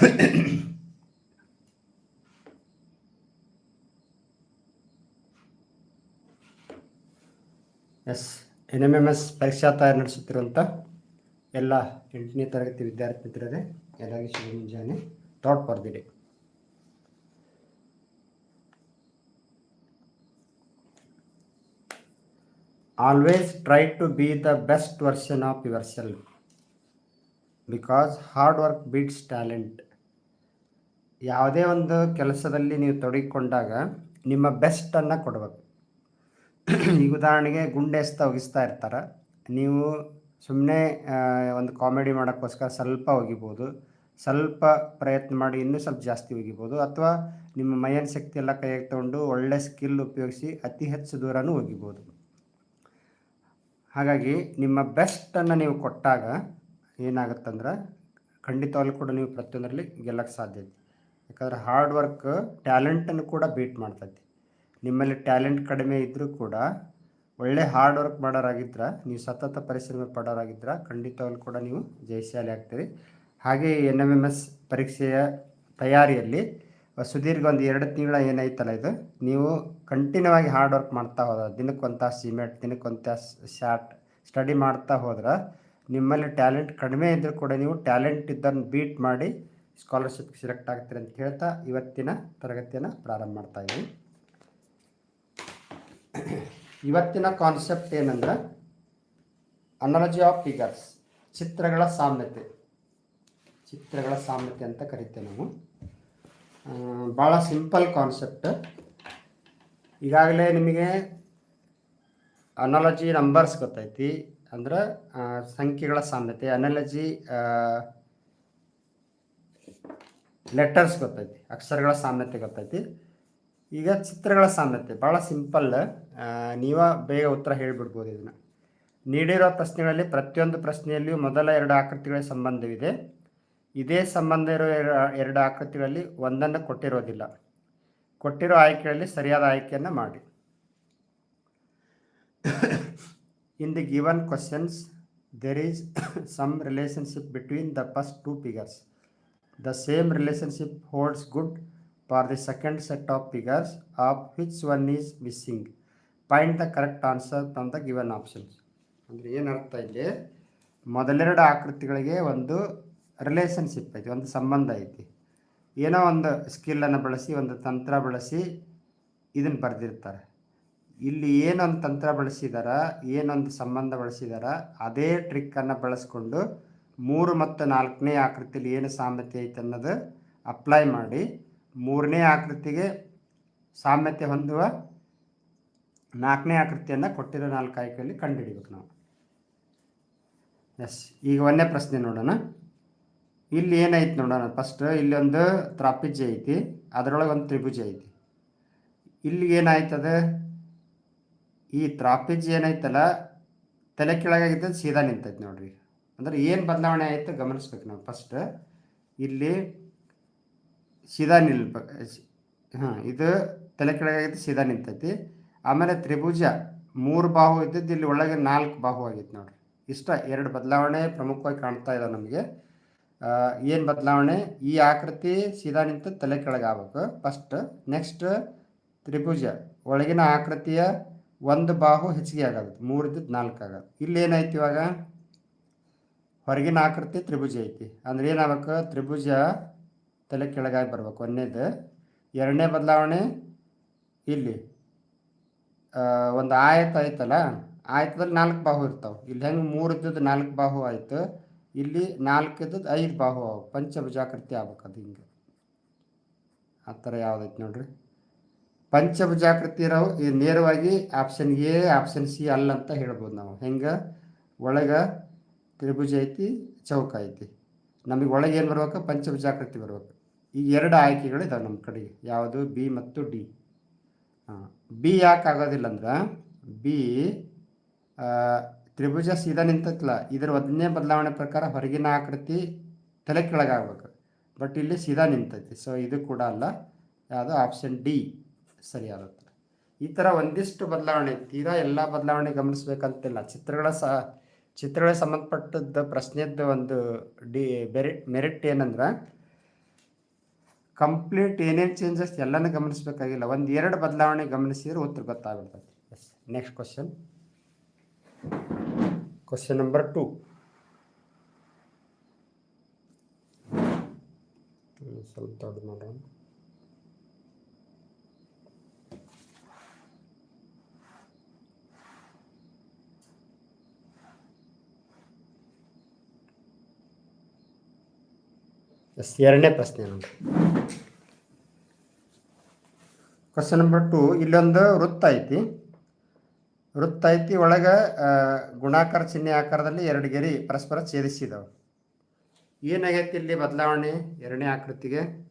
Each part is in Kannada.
S N M M S ಪರೀಕ್ಷಾ ತಯಾರಿ ನಡೆಸುತ್ತಿರುವಂಥ ಎಲ್ಲ ಎಂಟನೇ ತರಗತಿ ವಿದ್ಯಾರ್ಥಿ ಮಿತ್ರರೇ ಎಲ್ಲರಿಗೂ ಶುಭ ಮುಂಜಾನೆ. Thought for the day always try to be the best version of yourself because hard work beats talent ಯಾವುದೇ ಒಂದು ಕೆಲಸದಲ್ಲಿ ನೀವು ತೊಡಗಿಕೊಂಡಾಗ ನಿಮ್ಮ ಬೆಸ್ಟನ್ನು ಕೊಡಬೇಕು. ಈಗ ಉದಾಹರಣೆಗೆ ಗುಂಡೆಸ್ತ ಒಗಿಸ್ತಾ ಇರ್ತಾರೆ. ನೀವು ಸುಮ್ಮನೆ ಒಂದು ಕಾಮಿಡಿ ಮಾಡೋಕ್ಕೋಸ್ಕರ ಸ್ವಲ್ಪ ಒಗಿಬೋದು. ಸ್ವಲ್ಪ ಪ್ರಯತ್ನ ಮಾಡಿ ಇನ್ನೂ ಸ್ವಲ್ಪ ಜಾಸ್ತಿ ಒಗಿಬೋದು. ಅಥವಾ ನಿಮ್ಮ ಮೈಯನ್ ಶಕ್ತಿ ಎಲ್ಲ ಕೈಯಾಗಿ ತೊಗೊಂಡು ಒಳ್ಳೆ ಸ್ಕಿಲ್ ಉಪಯೋಗಿಸಿ ಅತಿ ಹೆಚ್ಚು ದೂರನೂ ಒಗಿಬೋದು. ಹಾಗಾಗಿ ನಿಮ್ಮ ಬೆಸ್ಟನ್ನು ನೀವು ಕೊಟ್ಟಾಗ ಏನಾಗುತ್ತಂದ್ರೆ ಖಂಡಿತವಾಗ್ಲೂ ಕೂಡ ನೀವು ಪ್ರತಿಯೊಂದರಲ್ಲಿ ಗೆಲ್ಲಕ್ಕೆ ಸಾಧ್ಯ ಐತಿ. ಯಾಕಂದ್ರೆ ಹಾರ್ಡ್ ವರ್ಕ್ ಟ್ಯಾಲೆಂಟನ್ನು ಕೂಡ ಬೀಟ್ ಮಾಡ್ತೈತಿ. ನಿಮ್ಮಲ್ಲಿ ಟ್ಯಾಲೆಂಟ್ ಕಡಿಮೆ ಇದ್ದರೂ ಕೂಡ ಒಳ್ಳೆ ಹಾರ್ಡ್ ವರ್ಕ್ ಮಾಡೋರಾಗಿದ್ರೆ, ನೀವು ಸತತ ಪರಿಶ್ರಮ ಪಡೋರಾಗಿದ್ರೆ ಖಂಡಿತವಾಗ್ಲೂ ಕೂಡ ನೀವು ಜಯಶಾಲಿ ಆಗ್ತೀರಿ. ಹಾಗೆ ಎನ್ ಎಂ ಎಂ ಎಸ್ ಪರೀಕ್ಷೆಯ ತಯಾರಿಯಲ್ಲಿ ಸುದೀರ್ಘ ಒಂದು ಎರಡು ತಿಂಗಳ ಏನೈತಲ್ಲ ಇದು, ನೀವು ಕಂಟಿನ್ಯೂ ಆಗಿ ಹಾರ್ಡ್ ವರ್ಕ್ ಮಾಡ್ತಾ ಹೋದ ದಿನಕ್ಕೊಂತ ಸಿಮೆಂಟ್ ದಿನಕ್ಕೊಂತ ಶಾರ್ಟ್ ಸ್ಟಡಿ ಮಾಡ್ತಾ ಹೋದ್ರೆ, ನಿಮ್ಮಲ್ಲಿ ಟ್ಯಾಲೆಂಟ್ ಕಡಿಮೆ ಇದ್ದರೂ ಕೂಡ ನೀವು ಟ್ಯಾಲೆಂಟ್ ಇದ್ದನ್ನು ಬೀಟ್ ಮಾಡಿ ಸ್ಕಾಲರ್ಶಿಪ್ ಸೆಲೆಕ್ಟ್ ಆಗ್ತೀರಿ ಅಂತ ಹೇಳ್ತಾ ಇವತ್ತಿನ ತರಗತಿಯನ್ನು ಪ್ರಾರಂಭ ಮಾಡ್ತಾ ಇದ್ದೀವಿ ಇವತ್ತಿನ ಕಾನ್ಸೆಪ್ಟ್ ಏನಂದ್ರೆ ಅನಾಲಜಿ ಆಫ್ ಫಿಗರ್ಸ್ ಚಿತ್ರಗಳ ಸಾಮ್ಯತೆ. ಚಿತ್ರಗಳ ಸಾಮ್ಯತೆ ಅಂತ ಕರಿತೇವೆ ನಾವು. ಭಾಳ ಸಿಂಪಲ್ ಕಾನ್ಸೆಪ್ಟ್ ಈಗಾಗಲೇ ನಿಮಗೆ ಅನಾಲಜಿ ನಂಬರ್ಸ್ ಗೊತ್ತೈತಿ. ಅಂದ್ರೆ ಸಂಖ್ಯೆಗಳ ಸಾಮ್ಯತೆ ಅನಾಲಜಿ ಲೆಟರ್ಸ್ ಗೊತ್ತೈತಿ, ಅಕ್ಷರಗಳ ಸಾಮ್ಯತೆ ಗೊತ್ತೈತಿ. ಈಗ ಚಿತ್ರಗಳ ಸಾಮ್ಯತೆ ಭಾಳ ಸಿಂಪಲ್ ನೀವ ಬೇಗ ಉತ್ತರ ಹೇಳಿಬಿಡ್ಬೋದು ಇದನ್ನು. ನೀಡಿರೋ ಪ್ರಶ್ನೆಗಳಲ್ಲಿ ಪ್ರತಿಯೊಂದು ಪ್ರಶ್ನೆಯಲ್ಲಿಯೂ ಮೊದಲ ಎರಡು ಆಕೃತಿಗಳ ಸಂಬಂಧವಿದೆ. ಇದೇ ಸಂಬಂಧ ಇರೋ ಎರ- ಎರಡು ಆಕೃತಿಗಳಲ್ಲಿ ಒಂದನ್ನು ಕೊಟ್ಟಿರೋದಿಲ್ಲ. ಕೊಟ್ಟಿರೋ ಆಯ್ಕೆಗಳಲ್ಲಿ ಸರಿಯಾದ ಆಯ್ಕೆಯನ್ನು ಮಾಡಿ. In the given questions there is some relationship between the first two figures The same relationship holds good for the second set of figures of which one is missing. Find the correct answer from the given options. ಅಂದರೆ ಏನರ್ಥ ಇಲ್ಲಿ ಮೊದಲೆರಡು ಆಕೃತಿಗಳಿಗೆ ಒಂದು ರಿಲೇಷನ್ಶಿಪ್ ಐತಿ ಒಂದು ಸಂಬಂಧ ಐತಿ ಏನೋ ಒಂದು ಸ್ಕಿಲ್ಲನ್ನು ಬಳಸಿ ಒಂದು ತಂತ್ರ ಬಳಸಿ ಇದನ್ನು ಬರೆದಿರ್ತಾರೆ ಇಲ್ಲಿ ಏನೊಂದು ತಂತ್ರ ಬಳಸಿದಾರ ಏನೊಂದು ಸಂಬಂಧ ಬಳಸಿದಾರ ಅದೇ ಟ್ರಿಕ್ಕನ್ನು ಬಳಸ್ಕೊಂಡು ಮೂರು ಮತ್ತು ನಾಲ್ಕನೇ ಆಕೃತಿಯಲ್ಲಿ ಏನು ಸಾಮ್ಯತೆ ಐತೆ ಅನ್ನೋದು ಅಪ್ಲೈ ಮಾಡಿ. ಮೂರನೇ ಆಕೃತಿಗೆ ಸಾಮ್ಯತೆ ಹೊಂದುವ ನಾಲ್ಕನೇ ಆಕೃತಿಯನ್ನು ಕೊಟ್ಟಿರೋ ನಾಲ್ಕು ಆಯ್ಕೆಯಲ್ಲಿ ಕಂಡುಹಿಡಿಬೇಕು ನಾವು. ಎಸ್ ಈಗ ಒಂದನೇ ಪ್ರಶ್ನೆ ನೋಡೋಣ. ಇಲ್ಲಿ ಏನೈತೆ ನೋಡೋಣ? ಫಸ್ಟ್ ಇಲ್ಲಿ ಒಂದು ತ್ರಾಪಿಜ್ಯ ಐತಿ, ಅದರೊಳಗೆ ಒಂದು ತ್ರಿಭುಜ ಐತಿ. ಇಲ್ಲಿ ಏನಾಯ್ತದ ಈ ತ್ರಾಪಿಜ್ ಏನೈತಲ್ಲ, ತಲೆ ಕೆಳಗಾಗಿದ್ದು ಸೀದಾ ನಿಂತೈತೆ ನೋಡ್ರಿ. ಅಂದ್ರೆ ಏನು ಬದಲಾವಣೆ ಆಯಿತು ಗಮನಿಸ್ಬೇಕು ನಾವು. ಫಸ್ಟ್ ಇಲ್ಲಿ ಸೀದಾ ನಿಲ್ಬೇಕು ಹಾಂ, ಇದು ತಲೆ ಕೆಳಗಾಗಿದ್ದು ಸೀದಾ ನಿಂತೈತಿ. ಆಮೇಲೆ ತ್ರಿಭುಜ, ಮೂರು ಬಾಹು ಇದ್ದಿದ್ದು ಇಲ್ಲಿ ಒಳಗೆ ನಾಲ್ಕು ಬಾಹು ಆಗಿತ್ತು ನೋಡ್ರಿ. ಇಷ್ಟ ಎರಡು ಬದಲಾವಣೆ ಪ್ರಮುಖವಾಗಿ ಕಾಣ್ತಾ ಇದೆ ನಮಗೆ. ಏನು ಬದಲಾವಣೆ? ಈ ಆಕೃತಿ ಸೀದಾ ನಿಂತು ತಲೆ ಕೆಳಗೆ ಆಗ್ಬೇಕು. ಫಸ್ಟ್ ನೆಕ್ಸ್ಟ್ ತ್ರಿಭುಜ, ಒಳಗಿನ ಆಕೃತಿಯ ಒಂದು ಬಾಹು ಹೆಚ್ಚಿಗೆ ಆಗೋದು. ಮೂರು ಇದ್ದಿದ್ದು ನಾಲ್ಕು ಆಗೋದು. ಇಲ್ಲಿ ಏನಾಯ್ತು ಇವಾಗ? ಹೊರಗಿನ ಆಕೃತಿ ತ್ರಿಭುಜ ಐತಿ. ಅಂದ್ರೆ ಏನಾಗಬೇಕು? ತ್ರಿಭುಜ ತಲೆ ಕೆಳಗಾಗಿ ಬರ್ಬೇಕು. ಒಂದನೇದು ಎರಡನೇ ಬದಲಾವಣೆ ಇಲ್ಲಿ. ಒಂದು ಆಯತ ಐತಲ್ಲ, ಆಯತದಲ್ಲಿ ನಾಲ್ಕು ಬಾಹು ಇರ್ತಾವೆ. ಇಲ್ಲಿ ಹೆಂಗೆ ಮೂರು ಇದ್ದದ್ದು ನಾಲ್ಕು ಬಾಹು ಆಯ್ತು, ಇಲ್ಲಿ ನಾಲ್ಕು ಇದ್ದದ್ದು ಐದು ಬಾಹು ಅವು ಪಂಚಭುಜಾಕೃತಿ ಆಗ್ಬೇಕು ಅದು ಹಿಂಗೆ. ಆ ಥರ ಯಾವುದೈತೆ ನೋಡ್ರಿ. ಪಂಚಭುಜಾಕೃತಿ ಇರೋ ನೇರವಾಗಿ ಆಪ್ಷನ್ ಎ, ಆಪ್ಷನ್ ಸಿ ಅಲ್ಲ ಅಂತ ಹೇಳ್ಬೋದು ನಾವು. ಹೆಂಗೆ? ಒಳಗೆ ತ್ರಿಭುಜ ಐತಿ, ಚೌಕ ಐತಿ. ನಮಗೆ ಒಳಗೆ ಏನು ಬರ್ಬೇಕು? ಪಂಚಭುಜಾಕೃತಿ ಬರ್ಬೇಕು. ಈ ಎರಡು ಆಯ್ಕೆಗಳಿದಾವೆ ನಮ್ಮ ಕಡೆಗೆ. ಯಾವುದು? ಬಿ ಮತ್ತು ಡಿ. ಹಾಂ, ಬಿ ಯಾಕೆ ಆಗೋದಿಲ್ಲ ಅಂದ್ರೆ, ಬಿ ತ್ರಿಭುಜ ಸೀದಾ ನಿಂತೈತಲ್ಲ ಇದರ ಒಂದನೇ ಬದಲಾವಣೆ ಪ್ರಕಾರ ಹೊರಗಿನ ಆಕೃತಿ ತಲೆ ಕೆಳಗಾಗಬೇಕು ಬಟ್ ಇಲ್ಲಿ ಸೀದಾ ನಿಂತೈತಿ. ಸೊ ಇದು ಕೂಡ ಅಲ್ಲ. ಯಾವುದು? ಆಪ್ಷನ್ ಡಿ ಸರಿಯಾದ ಉತ್ತರ ಈ ಥರ ಒಂದಿಷ್ಟು ಬದಲಾವಣೆ ತೀರಾ ಎಲ್ಲ ಬದಲಾವಣೆ ಗಮನಿಸಬೇಕಂತಿಲ್ಲ. ಚಿತ್ರಗಳ ಸ ಚಿತ್ರಗಳಿಗೆ ಸಂಬಂಧಪಟ್ಟದ್ದು ಪ್ರಶ್ನೆದ್ದು ಒಂದು ಡಿ ಬೆರಿ ಮೆರಿಟ್ ಏನಂದ್ರೆ, ಕಂಪ್ಲೀಟ್ ಏನೇನು ಚೇಂಜಸ್ ಎಲ್ಲನೂ ಗಮನಿಸಬೇಕಾಗಿಲ್ಲ. ಒಂದು ಎರಡು ಬದಲಾವಣೆ ಗಮನಿಸಿದ್ರೆ ಉತ್ತರ ಗೊತ್ತಾಗ್ಬಿಡ್ತೈತಿ. Yes next question question number two ಸ್ವಲ್ಪ ದೊಡ್ಡ ಎರಡನೇ ಪ್ರಶ್ನೆ ನೋಡಿ ಕ್ವಶನ್ ನಂಬರ್ ಟು ಇಲ್ಲೊಂದು ವೃತ್ತ ಐತಿ. ವೃತ್ತ ಐತಿ, ಒಳಗೆ ಗುಣಾಕಾರ, ಚಿಹ್ನೆ ಆಕಾರದಲ್ಲಿ ಎರಡು ಗೆರಿ ಪರಸ್ಪರ ಛೇದಿಸಿದವು. ಏನಾಗೈತಿ ಇಲ್ಲಿ ಬದಲಾವಣೆ? ಎರಡನೇ ಆಕೃತಿಗೆ.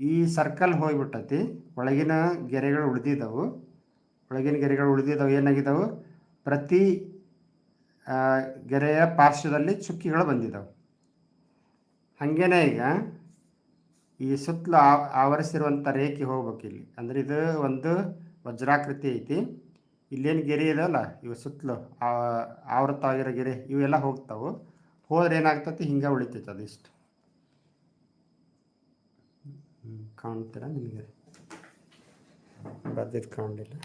ಈ ಸರ್ಕಲ್ ಹೋಗಿಬಿಟ್ಟತಿ, ಒಳಗಿನ ಗೆರೆಗಳು ಉಳಿದಿದ್ದವು. ಒಳಗಿನ ಗೆರೆಗಳು ಉಳಿದಿದ್ದವು, ಏನಾಗಿದ್ದವು? ಪ್ರತಿ ಗೆರೆಯ ಪಾರ್ಶ್ವದಲ್ಲಿ ಚುಕ್ಕಿಗಳು ಬಂದಿದ್ದವು. ಹಾಗೇನೆ ಈಗ ಈ ಸುತ್ತಲೂ ಆವರಿಸಿರುವಂಥ ರೇಖೆ ಹೋಗ್ಬೇಕು ಇಲ್ಲಿ. ಅಂದ್ರೆ ಇದು ಒಂದು ವಜ್ರಾಕೃತಿ ಐತಿ. ಇಲ್ಲೇನು ಗೆರೆ ಇದಲ್ಲ, ಇವು ಸುತ್ತಲೂ ಆ- ಆವೃತವಾಗಿರೋ ಗೆರೆ, ಇವೆಲ್ಲ ಹೋಗ್ತಾವು. ಹೋದ್ರೆ ಏನಾಗ್ತತಿ? ಹಿಂಗೆ ಉಳಿತೈತೆ ಅದಿಷ್ಟು ಕಾಣ್ತೀರಾ ನಿಮಗೆ? ಬರ್ದಿದ್ದು ಕಾಣಲಿಲ್ಲ.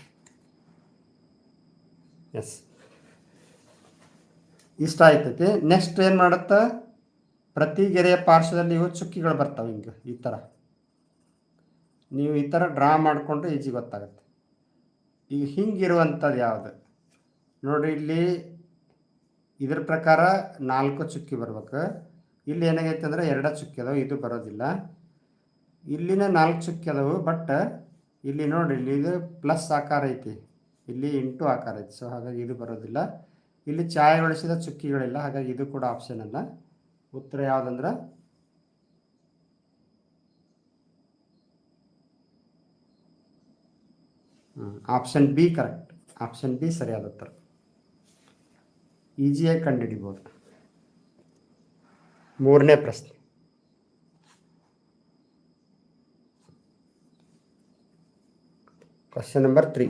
ಎಸ್ ಇಷ್ಟ ಆಯ್ತೈತಿ. ನೆಕ್ಸ್ಟ್ ಏನು ಮಾಡುತ್ತಾ? ಪ್ರತಿ ಗೆರೆಯ ಪಾರ್ಶ್ವದಲ್ಲಿ ಇವು ಚುಕ್ಕಿಗಳು ಬರ್ತಾವೆ ಹಿಂಗೆ, ಈ ಥರ ನೀವು ಈ ಥರ ಡ್ರಾ ಮಾಡಿಕೊಂಡ್ರೆ ಈಜಿ ಗೊತ್ತಾಗುತ್ತೆ. ಈಗ ಹಿಂಗಿರುವಂಥದ್ದು ಯಾವುದು? ನೋಡಿ ಇಲ್ಲಿ ಇದ್ರ ಪ್ರಕಾರ ನಾಲ್ಕು ಚುಕ್ಕಿ ಬರ್ಬೇಕು. ಇಲ್ಲಿ ಏನಾಗೈತೆ ಅಂದರೆ ಎರಡು ಚುಕ್ಕಿ ಅದಾವೆ, ಇದು ಬರೋದಿಲ್ಲ. ಇಲ್ಲಿನ ನಾಲ್ಕು ಚುಕ್ಕಿ ಅದಾವೆ ಬಟ್ ಇಲ್ಲಿ ನೋಡಿ ಇಲ್ಲಿ ಇದು ಪ್ಲಸ್ ಆಕಾರ ಐತಿ. ಇಲ್ಲಿ ಇಂಟು ಆಕಾರ ಐತಿ ಸೊ ಹಾಗಾಗಿ ಇದು ಬರೋದಿಲ್ಲ. ಇಲ್ಲಿ ಛಾಯೆಗೊಳಿಸಿದ ಚುಕ್ಕಿಗಳಿಲ್ಲ, ಹಾಗಾಗಿ ಇದು ಕೂಡ ಆಪ್ಷನ್ ಅಲ್ಲ. ಉತ್ತರ ಯಾವುದಂದ್ರೆ? Option B correct option B ಸರಿಯಾದ ಉತ್ತರ. ಈಸಿಯಾಗಿ ಕಂಡುಹಿಡಿಬೋದು. ಮೂರನೇ ಪ್ರಶ್ನೆ. ಕ್ವಶನ್ ನಂಬರ್ ತ್ರೀ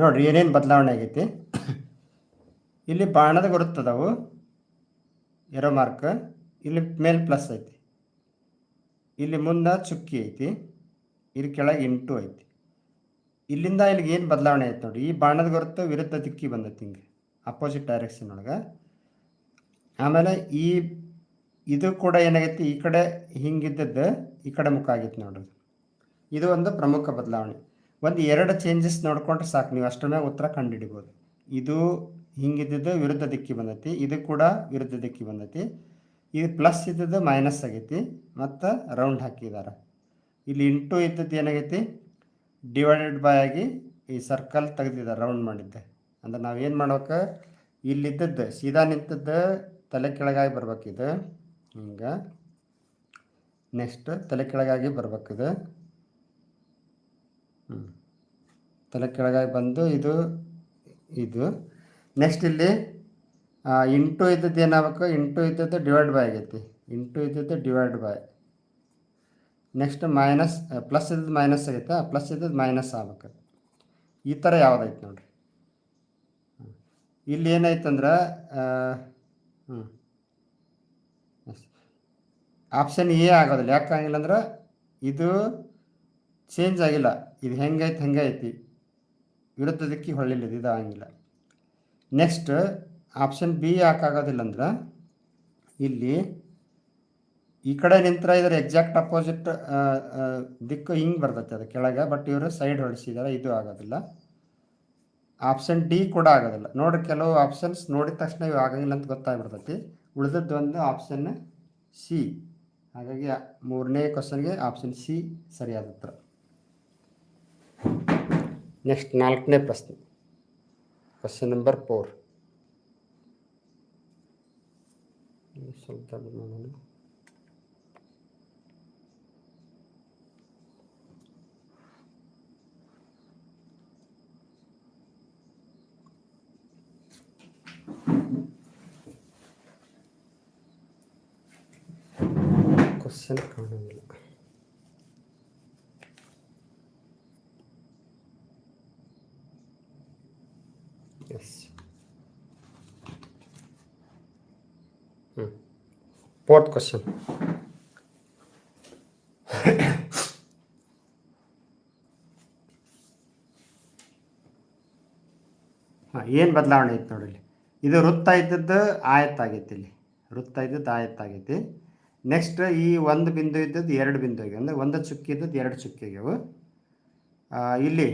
ನೋಡ್ರಿ, ಏನೇನು ಬದಲಾವಣೆ ಆಗೈತಿ? ಇಲ್ಲಿ ಬಾಣದ ಗುರುತದವು ಎರೋ ಮಾರ್ಕ್ ಇಲ್ಲಿ ಮೇಲ್ ಪ್ಲಸ್ ಐತಿ. ಇಲ್ಲಿ ಮುಂದೆ ಚುಕ್ಕಿ ಐತಿ. ಇಲ್ಲಿ ಕೆಳಗೆ ಇಂಟು ಐತಿ. ಇಲ್ಲಿಂದ ಇಲ್ಲಿಗೆ ಏನು ಬದಲಾವಣೆ ಐತೆ ನೋಡಿ ಈ ಬಾಣದ ಗುರುತು ವಿರುದ್ಧ ದಿಕ್ಕಿ ಬಂದೈತಿ ಹಿಂಗೆ. ಅಪೋಸಿಟ್ ಡೈರೆಕ್ಷನ್ ಒಳಗೆ. ಆಮೇಲೆ ಈ, ಇದು ಕೂಡ ಏನಾಗೈತಿ, ಈ ಕಡೆ ಹಿಂಗಿದ್ದದ್ದು, ಈ ಕಡೆ ಮುಖ ಆಗೈತಿ ನೋಡ್ರಿ. ಇದು ಒಂದು ಪ್ರಮುಖ ಬದಲಾವಣೆ. ಒಂದು ಎರಡು ಚೇಂಜಸ್ ನೋಡ್ಕೊಂಡ್ರೆ ಸಾಕು. ನೀವು ಅಷ್ಟರ ಉತ್ತರ ಕಂಡುಹಿಡಿಬೋದು ಇದು ಹಿಂಗಿದ್ದು ವಿರುದ್ಧ ದಿಕ್ಕಿ ಬಂದೈತಿ, ಇದು ಕೂಡ ವಿರುದ್ಧ ದಿಕ್ಕಿ ಬಂದೈತಿ. ಇದು ಪ್ಲಸ್ ಇದ್ದದ್ದು ಮೈನಸ್ ಆಗೈತಿ, ಮತ್ತು ರೌಂಡ್ ಹಾಕಿದ್ದಾರೆ ಇಲ್ಲಿ ಇಂಟು ಇದ್ದದ್ದು ಏನಾಗೈತಿ? ಡಿವೈಡೆಡ್ ಬೈ ಆಗಿ ಈ ಸರ್ಕಲ್ ತೆಗೆದಿದ್ದಾರೆ ರೌಂಡ್ ಮಾಡಿದ್ದೆ. ಅಂದ್ರೆ ನಾವು ಏನು ಮಾಡ್ಬೇಕು? ಇಲ್ಲಿದ್ದದ್ದು, ಸೀದಾ ನಿಂತದ್ದು ತಲೆ ಕೆಳಗಾಗಿ ಬರ್ಬೇಕಿದು. ಹಿಂಗೆ. ನೆಕ್ಸ್ಟ್ ತಲೆ ಕೆಳಗಾಗಿ ಬರ್ಬೇಕಿದು. ತಲೆ ಕೆಳಗಾಗಿ ಬಂದು ಇದು ಇದು. ನೆಕ್ಸ್ಟ್ ಇಲ್ಲಿ ಇಂಟು ಇದ್ದದ್ದು ಏನಾಗಬೇಕು? ಇಂಟು ಇದ್ದದ್ದು ಡಿವೈಡ್ ಬೈ ಆಗೈತಿ. ಇಂಟು ಇದ್ದದ್ದು divide by next minus plus ಇದ್ದದ್ದು ಮೈನಸ್ ಆಗೈತೆ? ಪ್ಲಸ್ ಇದ್ದದ್ದು ಮೈನಸ್ ಆಗ್ಬೇಕು. ಈ ಥರ ಯಾವುದೈತೆ ನೋಡಿರಿ. ಇಲ್ಲಿ ಏನಾಯ್ತಂದ್ರೆ ಹ್ಞೂ ಆಪ್ಷನ್ ಎ ಆಗೋದಿಲ್ಲ. ಯಾಕೆ ಅಂದ್ರೆ, ಇದು ಚೇಂಜ್ ಆಗಿಲ್ಲ. ಇದು ಹೆಂಗೈತೆ, ಹೆಂಗೈತಿ? ದಿಕ್ಕಿ ಹೊಳ್ಳಿಲ್ಲ ಇದು ಆಗಿಲ್ಲ ನೆಕ್ಸ್ಟ್ ಆಪ್ಷನ್ ಬಿ ಯಾಕಾಗೋದಿಲ್ಲ ಅಂದ್ರೆ ಇಲ್ಲಿ ಈ ಕಡೆ ನಿಂತರ ಇದರ ಎಕ್ಸಾಕ್ಟ್ ಅಪೋಸಿಟ್ ದಿಕ್ಕು ಹಿಂಗೆ ಬರ್ತೈತೆ ಅದು ಕೆಳಗೆ ಬಟ್ ಇವರು ಸೈಡ್ ಹೊಡಿಸಿದ್ದಾರೆ ಇದು ಆಗೋದಿಲ್ಲ. ಆಪ್ಷನ್ ಡಿ ಕೂಡ ಆಗೋದಿಲ್ಲ. ನೋಡಿ ಕೆಲವು ಆಪ್ಷನ್ಸ್ ನೋಡಿದ ತಕ್ಷಣ ಇವು ಆಗಂಗಿಲ್ಲ ಅಂತ ಗೊತ್ತಾಗ್ಬಿಡ್ತೈತಿ. ಉಳಿದದ್ದು ಒಂದು ಆಪ್ಷನ್ ಸಿ ಹಾಗಾಗಿ ಮೂರನೇ ಕ್ವಶನ್ಗೆ ಆಪ್ಷನ್ ಸಿ ಸರಿಯಾದ ಉತ್ತರ. ನೆಕ್ಸ್ಟ್ ನಾಲ್ಕನೇ ಪ್ರಶ್ನೆ ಕ್ವಶನ್ ನಂಬರ್ ಫೋರ್ ಸ್ವಲ್ಪ ತಡೆದು ನೋಡೋಣ ಕ್ವಶನ್ ಕಾಣೋದಿಲ್ಲ ಎಸ್ ಫೋರ್ತ್ question. ಏನು ಬದಲಾವಣೆ ಐತೆ ನೋಡಿ ಇದು ವೃತ್ತ ಇದ್ದದ್ದು ಆಯತ್ತ ಆಗೈತಿ ಇಲ್ಲಿ. ವೃತ್ತ ಇದ್ದದ್ದು ಆಯತ್ತ ಆಗೈತಿ ನೆಕ್ಸ್ಟ್ ಈ ಒಂದು ಬಿಂದು ಇದ್ದದ್ದು ಎರಡು ಬಿಂದು ಆಗಿದೆ. ಅಂದರೆ ಒಂದು ಚುಕ್ಕಿ ಇದ್ದದ್ದು ಎರಡು ಚುಕ್ಕಿ ಆಗ್ಯಾವು. ಇಲ್ಲಿ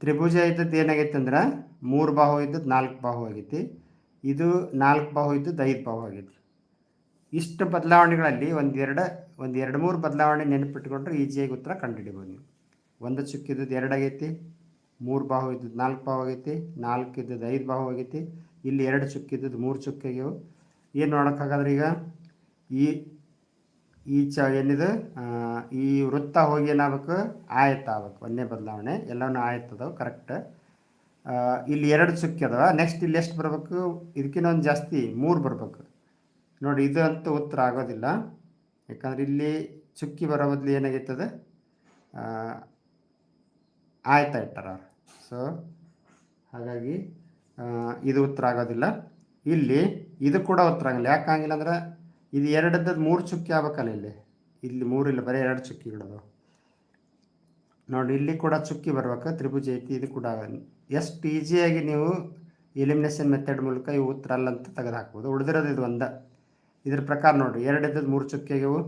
ತ್ರಿಭುಜ ಇದ್ದದ್ದು ಏನಾಗೈತೆ ಅಂದ್ರೆ ಮೂರು ಬಾಹು ಇದ್ದದ್ದು ನಾಲ್ಕು ಬಾಹು ಆಗೈತಿ. ಇದು ನಾಲ್ಕು ಬಾಹು ಇದ್ದದ್ದು ಐದು ಬಾಹು ಆಗೈತಿ. ಇಷ್ಟು ಬದಲಾವಣೆಗಳಲ್ಲಿ ಒಂದೆರಡು ಒಂದು ಎರಡು ಮೂರು ಬದಲಾವಣೆ ನೆನಪಿಟ್ಕೊಂಡ್ರೆ ಈಸಿಯಾಗಿ ಉತ್ತರ ಕಂಡುಹಿಡಿಬೋದು ನೀವು. ಒಂದು ಚುಕ್ಕಿ ಎರಡಾಗೈತಿ ಮೂರು ಬಾಹು ಇದ್ದದ್ದು ನಾಲ್ಕು ಬಾಹು ಆಗೈತಿ, ನಾಲ್ಕು ಇದ್ದದ್ದು ಐದು ಬಾಹು ಆಗೈತಿ, ಇಲ್ಲಿ ಎರಡು ಚುಕ್ಕಿದ್ದದ್ದು ಮೂರು ಚುಕ್ಕಾಗ್ಯವು ಏನು ನೋಡೋಕ್ಕಾಗಾದ್ರೆ ಈಗ? ಈ ಈ ಚ ಏನಿದೆ? ಈ ವೃತ್ತ ಹೋಗಿ ಏನಾಗಬೇಕು? ಆಯತ್ತ ಆಗ್ಬೇಕು, ಒಂದೇ ಬದಲಾವಣೆ. ಎಲ್ಲವೂ ಆಯತ್ತದವು ಕರೆಕ್ಟ್ ಇಲ್ಲಿ ಎರಡು ಚುಕ್ಕಿ ಅದಾವ ನೆಕ್ಸ್ಟ್ ಇಲ್ಲಿ ಎಷ್ಟು ಬರಬೇಕು? ಇದಕ್ಕಿಂತ ಒಂದು ಜಾಸ್ತಿ ಮೂರು ಬರಬೇಕು. ನೋಡಿ ಇದು ಉತ್ತರ ಆಗೋದಿಲ್ಲ. ಯಾಕಂದ್ರೆ ಇಲ್ಲಿ ಚುಕ್ಕಿ ಬರೋ ಬದಲು ಏನಾಗಿರ್ತದೆ? ಆಯ್ತಾ ಇಟ್ಟಾರ ಅವ್ರು. ಸೊ ಹಾಗಾಗಿ ಇದು ಉತ್ತರ ಆಗೋದಿಲ್ಲ. ಇಲ್ಲಿ, ಇದು ಕೂಡ ಉತ್ತರ ಆಗಲ್ಲ. ಯಾಕೆ ಆಗಿಲ್ಲ ಅಂದ್ರೆ, ಇದು ಎರಡದ್ದು ಮೂರು ಚುಕ್ಕಿ ಆಗ್ಬೇಕಲ್ಲ ಇಲ್ಲಿ. ಇಲ್ಲಿ ಮೂರು ಇಲ್ಲ, ಬರೀ ಎರಡು ಚುಕ್ಕಿಗಳದು. ನೋಡಿ, ಇಲ್ಲಿ ಕೂಡ ಚುಕ್ಕಿ ಬರ್ಬೇಕು ತ್ರಿಭುಜ ಐತಿ ಇದು ಕೂಡ ಎಷ್ಟು ಈಸಿಯಾಗಿ ನೀವು ಎಲಿಮಿನೇಷನ್ ಮೆಥಡ್ ಮೂಲಕ ಇವು ಉತ್ತರ ಅಲ್ಲ ಅಂತ ತೆಗೆದು ಉಳಿದಿರೋದು ಇದು ಒಂದ. ಇದ್ರ ಪ್ರಕಾರ ನೋಡ್ರಿ, ಎರಡು ಇದ್ದದ್ದು ಮೂರು ಚುಕ್ಕಿ ಆಗ್ಯವು,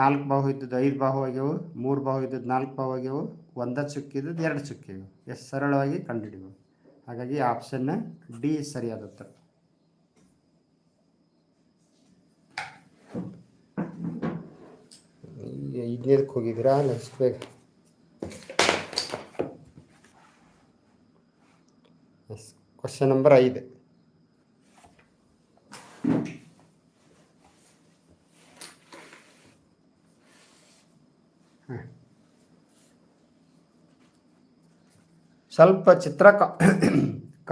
ನಾಲ್ಕು ಬಾಹು ಇದ್ದದ್ದು ಐದು ಬಾಹು ಆಗ್ಯವು, ಮೂರು ಬಾಹು ಇದ್ದದ್ದು ನಾಲ್ಕು ಬಾಹು ಆಗ್ಯವು, ಒಂದ ಚುಕ್ಕಿ ಇದ್ದದ್ದು ಎರಡು ಚುಕ್ಕಿ ಆಗ್ಯವು. ಎಷ್ಟು ಸರಳವಾಗಿ ಕಂಡುಹಿಡಿಯುವ ಹಾಗಾಗಿ ಆಪ್ಷನ್ ಡಿ ಸರಿಯಾದ ಉತ್ತರ. ಐದನೇದಕ್ಕೆ ಹೋಗಿದ್ದೀರಾ? ನೆಕ್ಸ್ಟ್ ಬೇಗ ಕ್ವಶನ್ ನಂಬರ್ ಐದು. ಸ್ವಲ್ಪ ಚಿತ್ರ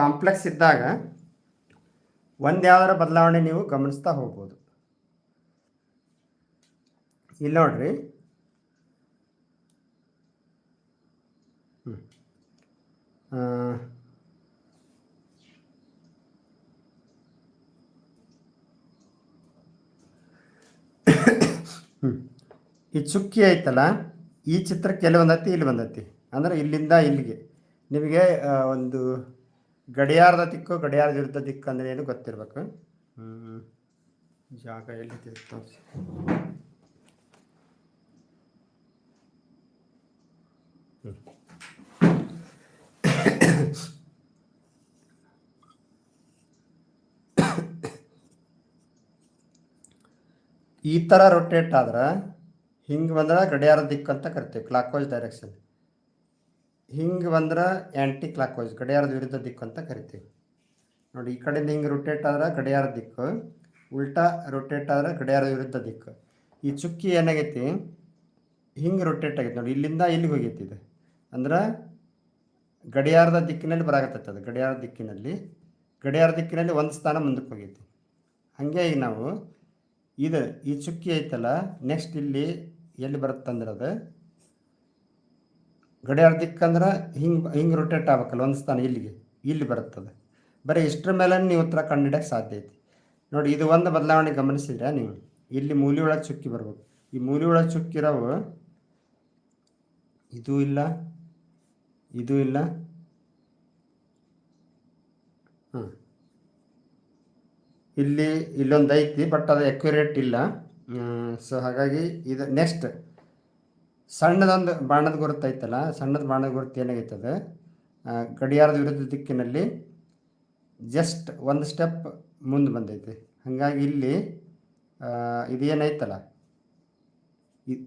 ಕಾಂಪ್ಲೆಕ್ಸ್ ಇದ್ದಾಗ ಒಂದು ಯಾವ್ದಾರ ಬದಲಾವಣೆ ನೀವು ಗಮನಿಸ್ತಾ ಹೋಗ್ಬೋದು. ಇಲ್ಲಿ ನೋಡ್ರಿ. ಈ ಚುಕ್ಕಿ ಐತಲ್ಲ, ಈ ಚಿತ್ರಕ್ಕೆ ಎಲ್ಲಿ ಬಂದೈತಿ? ಇಲ್ಲಿ ಬಂದೈತಿ. ಅಂದ್ರೆ ಇಲ್ಲಿಂದ ಇಲ್ಲಿಗೆ. ನಿಮಗೆ ಒಂದು ಗಡಿಯಾರದ ದಿಕ್ಕು ಗಡಿಯಾರದ ವಿರುದ್ಧ ದಿಕ್ಕು ಅಂದರೆ ಏನು ಗೊತ್ತಿರಬೇಕು. ಜಾಗ ಎಲ್ಲಿ ಈ ಥರ ರೊಟೇಟ್ ಆದ್ರೆ ಹಿಂಗೆ ಬಂದ್ರೆ ಗಡಿಯಾರ ದಿಕ್ಕು ಅಂತ ಕರಿತೀವಿ ಕ್ಲಾಕ್ ವೈಸ್ ಡೈರೆಕ್ಷನ್ ಹಿಂಗೆ ಬಂದ್ರೆ ಆ್ಯಂಟಿ ಕ್ಲಾಕ್ ವೈಸ್ ಗಡಿಯಾರದ ವಿರುದ್ಧ ದಿಕ್ಕು ಅಂತ ಕರಿತೀವಿ. ನೋಡಿ, ಈ ಕಡೆಯಿಂದ ಹಿಂಗೆ ರೊಟೇಟ್ ಆದ್ರೆ ಗಡಿಯಾರ ದಿಕ್ಕು, ಉಲ್ಟಾ ರೊಟೇಟ್ ಆದ್ರೆ ಗಡಿಯಾರದ ವಿರುದ್ಧ ದಿಕ್ಕು. ಈ ಚುಕ್ಕಿ ಏನಾಗೈತಿ? ಹಿಂಗೆ ರೊಟೇಟ್ ಆಗೈತಿ. ನೋಡಿ, ಇಲ್ಲಿಂದ ಇಲ್ಲಿಗೆ ಹೋಗೈತಿ ಇದು. ಅಂದ್ರೆ ಗಡಿಯಾರದ ದಿಕ್ಕಿನಲ್ಲಿ ಬರಾಕತ್ತೈತೆ ಅದು ಗಡಿಯಾರ ದಿಕ್ಕಿನಲ್ಲಿ. ಗಡಿಯಾರ ದಿಕ್ಕಿನಲ್ಲಿ ಒಂದು ಸ್ಥಾನ ಮುಂದಕ್ಕೆ ಹೋಗೈತಿ. ಹಾಗೆ ಈಗ ನಾವು ಇದು, ಈ ಚುಕ್ಕಿ ಐತಲ್ಲ ನೆಕ್ಸ್ಟ್ ಇಲ್ಲಿ ಎಲ್ಲಿ ಬರುತ್ತಂದ್ರೆ ಅದು ಗಡಿಯಾರ ದಿಕ್ಕಂದ್ರೆ ಹಿಂಗೆ ಹಿಂಗೆ ರೊಟೇಟ್ ಆಗ್ಬೇಕಲ್ಲ ಒಂದು ಸ್ಥಾನ ಇಲ್ಲಿಗೆ, ಇಲ್ಲಿ ಬರುತ್ತದೆ. ಬರೀ ಇಷ್ಟರ ಮೇಲೆ ನೀವು ಉತ್ತರ ಕಂಡುಹಿಡಕ್ಕೆ ಸಾಧ್ಯ ಐತಿ. ನೋಡಿ, ಇದು ಒಂದು ಬದಲಾವಣೆ ಗಮನಿಸಿದ್ರೆ ನೀವು ಇಲ್ಲಿ ಮೂಲಿ ಒಳಗೆ ಚುಕ್ಕಿ ಬರ್ಬೇಕು ಈ ಮೂಲಿ ಒಳಗೆ ಚುಕ್ಕಿರೋವು ಇದು ಇಲ್ಲ ಇದು ಇಲ್ಲ. ಹಾಂ ಇಲ್ಲಿ, ಇಲ್ಲೊಂದು ಐತಿ ಬಟ್ ಅದು ಎಕ್ಯುರೇಟ್ ಇಲ್ಲ. ಸೊ ಹಾಗಾಗಿ ಇದು ನೆಕ್ಸ್ಟ್ ಸಣ್ಣದೊಂದು ಬಾಣದ ಗುರುತು ಐತಲ್ಲ, ಸಣ್ಣದ ಬಾಣದ ಗುರುತು ಏನಾಗೈತದ? ಗಡಿಯಾರದ ವಿರುದ್ಧ ದಿಕ್ಕಿನಲ್ಲಿ ಜಸ್ಟ್ ಒಂದು ಸ್ಟೆಪ್ ಮುಂದೆ ಬಂದೈತಿ. ಹಾಗಾಗಿ ಇಲ್ಲಿ ಇದೇನೈತಲ್ಲ?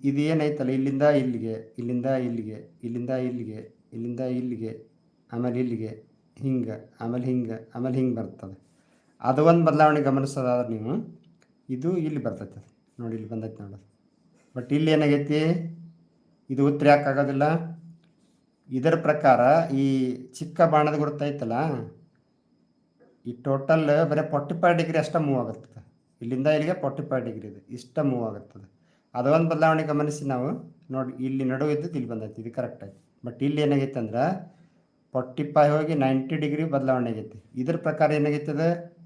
ಇದು ಏನೈತಲ್ಲ ಇಲ್ಲಿಂದ ಇಲ್ಲಿಗೆ ಇಲ್ಲಿಂದ ಇಲ್ಲಿಗೆ ಇಲ್ಲಿಂದ ಇಲ್ಲಿಗೆ ಇಲ್ಲಿಂದ ಇಲ್ಲಿಗೆ, ಆಮೇಲೆ ಇಲ್ಲಿಗೆ, ಹಿಂಗೆ, ಆಮೇಲೆ ಹಿಂಗೆ ಆಮೇಲೆ ಹಿಂಗೆ ಬರ್ತದೆ. ಅದು ಒಂದು ಬದಲಾವಣೆ ಗಮನಿಸೋದಾದ್ರೆ ನೀವು, ಇದು ಇಲ್ಲಿ ಬರ್ತೈತೆ. ನೋಡಿ, ಇಲ್ಲಿ ಬಂದೈತೆ ನೋಡೋದು ಬಟ್ ಇಲ್ಲಿ ಏನಾಗೈತಿ? ಇದು ಉತ್ತರ ಯಾಕಾಗೋದಿಲ್ಲ ಇದರ ಪ್ರಕಾರ ಈ ಚಿಕ್ಕ ಬಾಣದ ಗುರುತೈತಲ್ಲ ಈ ಟೋಟಲ್ ಬರೀ ಫಾರ್ಟಿ ಫೈವ್ ಡಿಗ್ರಿ ಅಷ್ಟೇ ಮೂವ್ ಆಗುತ್ತದೆ. ಇಲ್ಲಿಂದ ಇಲ್ಲಿಗೆ ಫಾರ್ಟಿ ಫೈವ್ ಡಿಗ್ರಿ ಇದೆ, ಇಷ್ಟ ಮೂವ್ ಆಗುತ್ತದೆ. ಅದೊಂದು ಬದಲಾವಣೆ ಗಮನಿಸಿ ನಾವು, ನೋಡಿ, ಇಲ್ಲಿ ನಡುವೆ ಇದ್ದದ್ದು ಇಲ್ಲಿ ಬಂದೈತಿ, ಇದು ಕರೆಕ್ಟ್ ಆಯ್ತು. ಬಟ್ ಇಲ್ಲಿ ಏನಾಗೈತೆ ಅಂದ್ರೆ ಫಾರ್ಟಿ ಫೈವ್ ಹೋಗಿ ನೈಂಟಿ ಡಿಗ್ರಿ ಬದಲಾವಣೆ ಆಗೈತಿ. ಇದ್ರ ಪ್ರಕಾರ ಏನಾಗೈತದ?